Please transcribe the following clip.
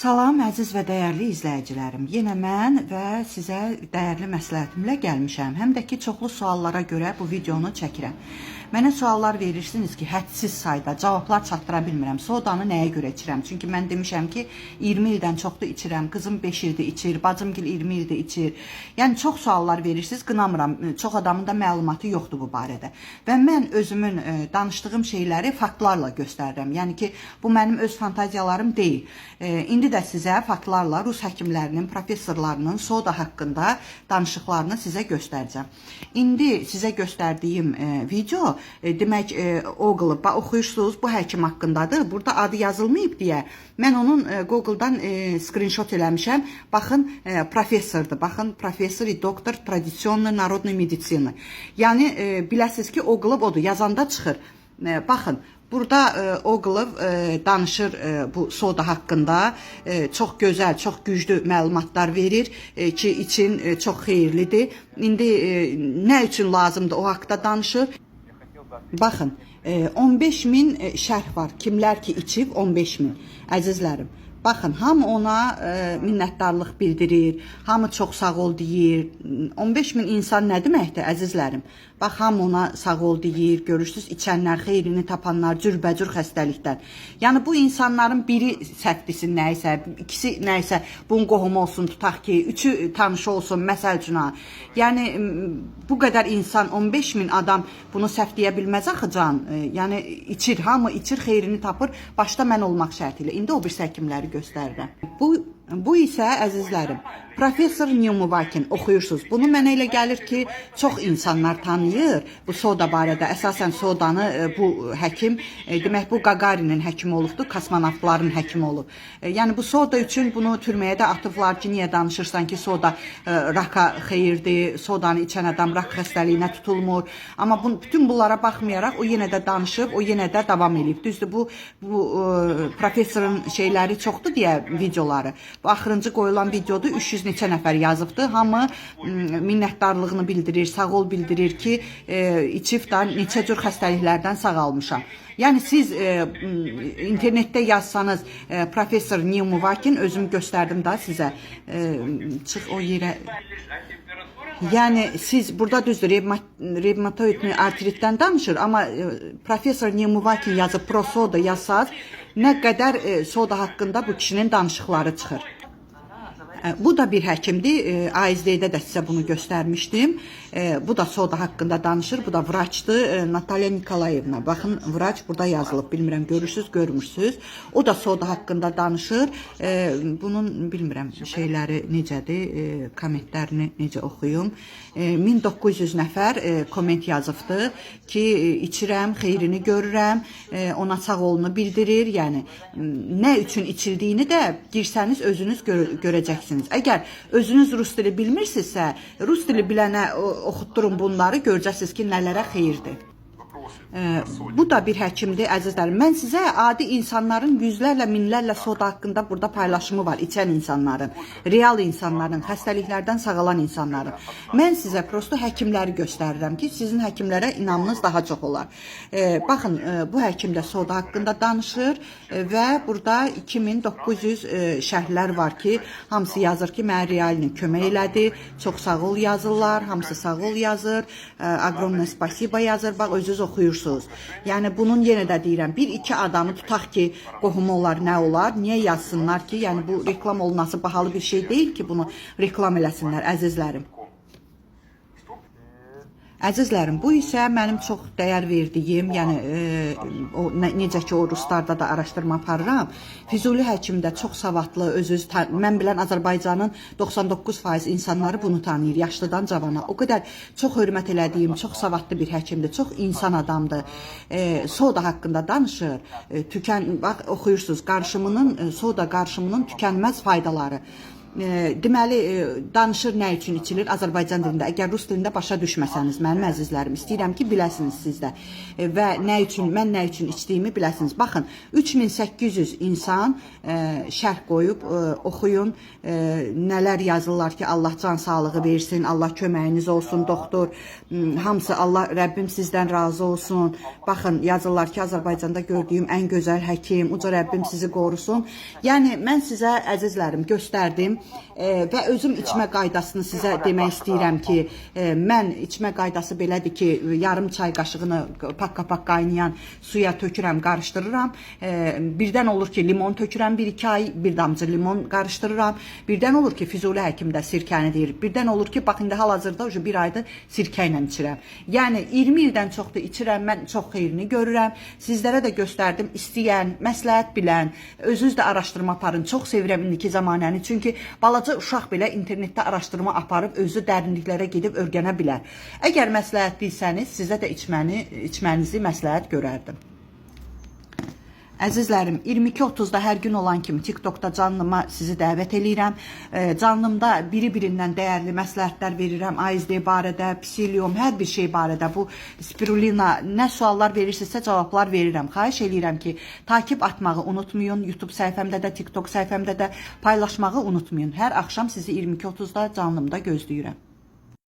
Salam əziz və dəyərli izləyicilərim. Yenə mən və sizə dəyərli məsləhətimlə gəlmişəm. Həm də ki, çoxlu suallara görə bu videonu çəkirəm. Mənə suallar verirsiniz ki, hədsiz sayda cavablar çatdıra bilmirəm. Sodanı nəyə görə içirəm? Çünki mən demişəm ki, 20 ildən çoxdur içirəm. Qızım 5 ildir içir, bacımgil 20 ildir içir. Yəni çox suallar verirsiniz, qınamıram. Çox adamın da məlumatı yoxdur bu barədə. Və mən özümün e, danışdığım şeyləri faktlarla göstərirəm. Yəni ki, bu mənim öz fantaziyalarım deyil. E, indi də sizə faktlarla rus həkimlərinin, professorlarının soda haqqında danışıqlarını sizə göstərəcəm. İndi sizə göstərdiyim e, video e, demək e, Ogilvy oxuyursunuz, bu həkim haqqındadır. Burada adı yazılmayıb deyə mən onun e, Google-dan e, screenshot eləmişəm. Baxın, e, professordur. Baxın, professor i doktor tradisional narodnay meditsini. Yəni e, biləsiz ki, Ogilvy odur. Yazanda çıxır. E, baxın, Burada e, Ogilv e, danışır e, bu soda haqqında. E, çox gözəl, çox güclü məlumatlar verir e, ki, için e, çox xeyirlidir. İndi e, nə üçün lazımdır o haqqda danışır? Baxın, e, 15 min e, şərh var. Kimlər ki içib 15 min. Əzizlərim, Baxın, hamı ona e, minnətdarlıq bildirir, hamı çox sağ ol deyir. 15 min insan nə deməkdir, əzizlərim? Bax, hamı ona sağ ol deyir, görürsüz, içənlər, xeyrini tapanlar, cürbəcür xəstəlikdən. Yəni bu insanların biri səhvdisin nəysə, ikisi nəysə, bunun qohumu olsun, tutaq ki, üçü tanışı olsun, məsəl üçün. ha. Yəni bu qədər insan, 15 min adam bunu səhv deyə bilməz axı. E, yəni içir, hamı içir, xeyrini tapır, başda mən olmaq şərti ilə. İndi o bir həkimləri göstərirəm. Bu bu isə əzizlərim, professor Newmovakin oxuyursunuz. Bunu mənə elə gəlir ki, çox insanlar tanıyır bu soda barədə. Əsasən sodanı e, bu həkim, e, demək bu Qagarinin həkimi olubdu, kosmonavtların həkimi olub. E, Yəni bu soda üçün bunu türməyə də atıblar ki, niyə danışırsan ki, soda raka xeyirdir, sodanı içən adam rak xəstəliyinə tutulmur. Amma bu, bütün bunlara baxmayaraq o yenə də danışıb, o yenə də davam eləyib. Düzdür, bu bu professorun şeyləri çoxdur deyə videoları. Bu axırıncı qoyulan videoda 300 neçə nəfər yazıbdı. Hamı minnətdarlığını bildirir, sağ ol bildirir ki, e, içib da neçə cür xəstəliklərdən sağalmışam. Yəni siz e, internetdə yazsanız e, professor Newmovakin özüm göstərdim da sizə. E, çıx o yerə Yəni siz burada düzdür revma- revmatoid artritdən danışır, amma e, professor Nemuvakin yazıb prosoda yazsaz nə qədər e, soda haqqında bu kişinin danışıqları çıxır. E, Bu da bir həkimdir. E, ASD-də də sizə bunu göstərmişdim. E, Bu da soda haqqında danışır. Bu da vraçdır. E, Natalya Nikolayevna. Baxın, vraç burada yazılıb. Bilmirəm görürsüz, görmürsüz. O da soda haqqında danışır. E, Bunun bilmirəm şeyləri necədir, e, kommentlərini necə oxuyum. E, 1900 nəfər e, komment yazıbdı ki, e, içirəm, xeyrini görürəm, e, ona sağ olunu bildirir. Yəni nə üçün içildiyini də girsəniz özünüz gör görəcəksiniz. Əgər özünüz rus dili bilmirsinizsə, rus dili bilənə oxutdurun bunları, görəcəksiniz ki, nələrə xeyirdir. Ee, bu da bir həkimdir, əzizlərim. Mən sizə adi insanların yüzlərlə, minlərlə soda haqqında burada paylaşımı var, içən insanların, real insanların, xəstəliklərdən sağalan insanların. Mən sizə prosto həkimləri göstərirəm ki, sizin həkimlərə inamınız daha çox olar. Ee, baxın, e, bu həkim də soda haqqında danışır e, və burada 2900 e, şərhlər var ki, hamısı yazır ki, mən realini kömək elədi, çox sağ ol yazırlar, hamısı sağ ol yazır, agronə spasiba yazır, bax, özünüz oxuyursunuz. Yəni bunun yenə də deyirəm, bir iki adamı tutaq ki, qohumu olar, nə olar? Niyə yazsınlar ki? Yəni bu reklam olunması bahalı bir şey deyil ki, bunu reklam eləsinlər əzizlərim. Əzizlərim, bu isə mənim çox dəyər verdiyim, yəni e, o nə, necə ki o ruslarda da araşdırma aparıram. Füzuli həkim də çox savadlı, öz-öz mən bilən Azərbaycanın 99% insanları bunu tanıyır, yaşlıdan cavana. O qədər çox hörmət elədiyim, çox savadlı bir həkimdir, çox insan adamdır. E, soda haqqında danışır. E, tükən bax oxuyursunuz, qarışımının e, soda qarışımının tükənməz faydaları. E, deməli danışır nə üçün içilir Azərbaycan dilində. Əgər rus dilində başa düşməsəniz mənim əzizlərim, istəyirəm ki, biləsiniz siz də. E, və nə üçün mən nə üçün içdiyimi biləsiniz. Baxın, 3800 insan e, şərh qoyub e, oxuyun. Nələr yazırlar ki, Allah can sağlığı versin, Allah köməyiniz olsun, doktor. M, Hamısı Allah Rəbbim sizdən razı olsun. Baxın, yazırlar ki, Azərbaycanda gördüyüm ən gözəl həkim, uca Rəbbim sizi qorusun. Yəni mən sizə əzizlərim göstərdim e, və özüm içmə qaydasını sizə demək istəyirəm ki, e, mən içmə qaydası belədir ki, yarım çay qaşığını pak-pak qaynayan suya tökürəm, qarışdırıram. E, birdən olur ki, limon tökürəm 1-2 ay, bir damcı limon qarışdırıram. Birdən olur ki, Füzuli həkim də sirkəni deyir. Birdən olur ki, bax indi hal-hazırda bir aydır sirkə ilə içirəm. Yəni 20 ildən çoxdur içirəm, mən çox xeyrini görürəm. Sizlərə də göstərdim. İstəyən, məsləhət bilən, özünüz də araşdırma aparın. Çox sevirəm indiki zamanəni. Çünki balaca uşaq belə internetdə araşdırma aparıb özü dərinliklərə gedib öyrənə bilər. Əgər məsləhət bilsəniz, sizə də içməni, içmənizi məsləhət görərdim. Əzizlərim, 22:30-da hər gün olan kimi TikTokda canlıma sizi dəvət eləyirəm. Canlımda biri-birindən dəyərli məsləhətlər verirəm. ASD barədə, psilium, hər bir şey barədə, bu spirulina nə suallar verirsinizsə cavablar verirəm. Xahiş eləyirəm ki, takib atmağı unutmayın. YouTube səhifəmdə də, TikTok səhifəmdə də paylaşmağı unutmayın. Hər axşam sizi 22:30-da canlımda gözləyirəm.